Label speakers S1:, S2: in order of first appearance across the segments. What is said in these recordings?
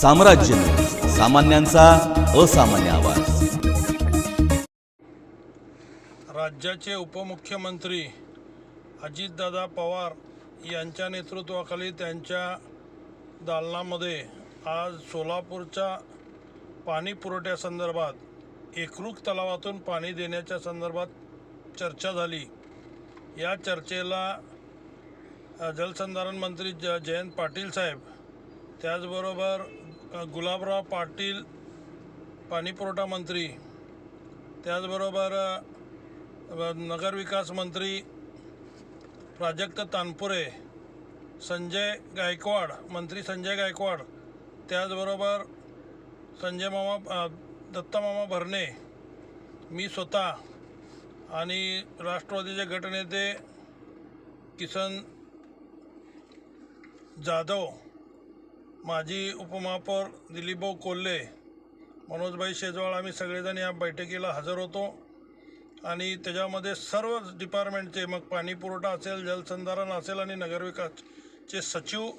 S1: साम्राज्य. सामान्यांचा असामान्य आवाज.
S2: राज्याचे उपमुख्यमंत्री अजितदादा पवार यांच्या नेतृत्वाखाली त्यांच्या दालनामध्ये आज सोलापूरच्या पाणी पुरवठ्यासंदर्भात एकरूख तलावातून पाणी देण्याच्या संदर्भात चर्चा झाली. या चर्चेला जलसंधारण मंत्री ज जयंत पाटील साहेब त्याचबरोबर गुलाबराव पाटील पाणीपुरवठा मंत्री त्याचबरोबर नगरविकास मंत्री प्राजक्त तानपुरे संजय गायकवाड मंत्री संजय गायकवाड त्याचबरोबर संजय मामा दत्तामामा दत्ता मामा भरणे मी स्वतः आणि राष्ट्रवादीचे गटनेते किसन जाधव माजी उपमहापौर दिलीपभाऊ कोल्हे मनोजभाई शेजवाळ आम्ही सगळेजण या बैठकीला हजर होतो. आणि त्याच्यामध्ये सर्व डिपार्टमेंटचे मग पाणी पुरवठा असेल जलसंधारण असेल आणि नगरविकासचे सचिव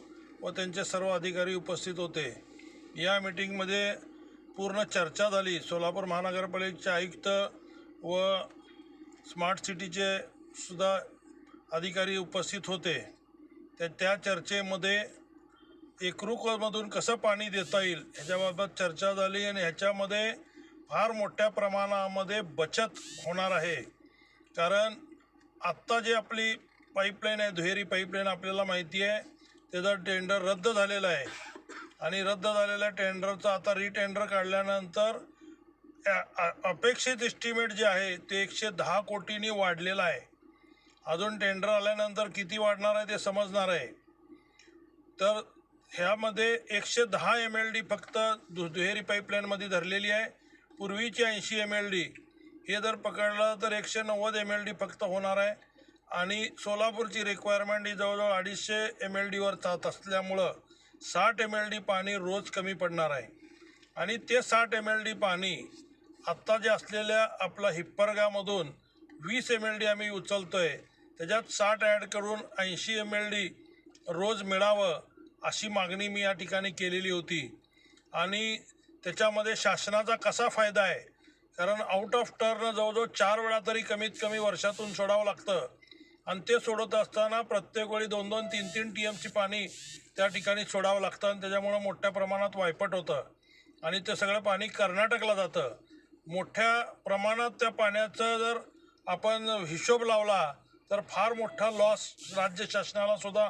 S2: व त्यांचे सर्व अधिकारी उपस्थित होते. या मिटिंगमध्ये पूर्ण चर्चा झाली. सोलापूर महानगरपालिकेचे आयुक्त व स्मार्ट सिटीचे सुद्धा अधिकारी उपस्थित होते. त्या त्या चर्चेमध्ये एकरूकमधून कसं पाणी देता येईल ह्याच्याबाबत चर्चा झाली आणि ह्याच्यामध्ये फार मोठ्या प्रमाणामध्ये बचत होणार आहे. कारण आत्ता जे आपली पाईपलाईन आहे दुहेरी पाईपलाईन आपल्याला माहिती आहे त्याचं टेंडर रद्द झालेलं आहे. आणि रद्द झालेल्या टेंडरचं आता रिटेंडर काढल्यानंतर अपेक्षित एस्टिमेट जे आहे ते एकशे दहा कोटींनी वाढलेलं आहे. अजून टेंडर आल्यानंतर किती वाढणार आहे ते समजणार आहे. तर ह्यामध्ये एकशे दहा एम एल डी फक्त दु दुहेरी पाईपलाईनमध्ये धरलेली आहे. पूर्वीची ऐंशी एम एल डी हे जर पकडलं तर एकशे नव्वद एम एल डी फक्त होणार आहे. आणि सोलापूरची रिक्वायरमेंट ही जवळजवळ अडीचशे एम एल डीवर जात असल्यामुळं साठ एम एल डी पाणी रोज कमी पडणार आहे. आणि ते साठ एम एल डी पाणी आत्ता जे असलेल्या आपला हिप्परगामधून वीस एम एल डी आम्ही उचलतो आहे त्याच्यात साठ ॲड करून ऐंशी एम एल डी रोज मिळावं अशी मागणी मी या ठिकाणी केलेली होती. आणि त्याच्यामध्ये शासनाचा कसा फायदा आहे? कारण आउट ऑफ टर्न जवळजवळ चार वेळा तरी कमीत कमी वर्षातून सोडावं लागतं. आणि ते सोडत असताना प्रत्येक वेळी दोन दोन तीन तीन टी एमची पाणी त्या ठिकाणी सोडावं लागतं आणि त्याच्यामुळं मोठ्या प्रमाणात वायपट होतं. आणि ते सगळं पाणी कर्नाटकला जातं. मोठ्या प्रमाणात त्या पाण्याचं जर आपण हिशोब लावला तर फार मोठा लॉस राज्य शासनाला सुद्धा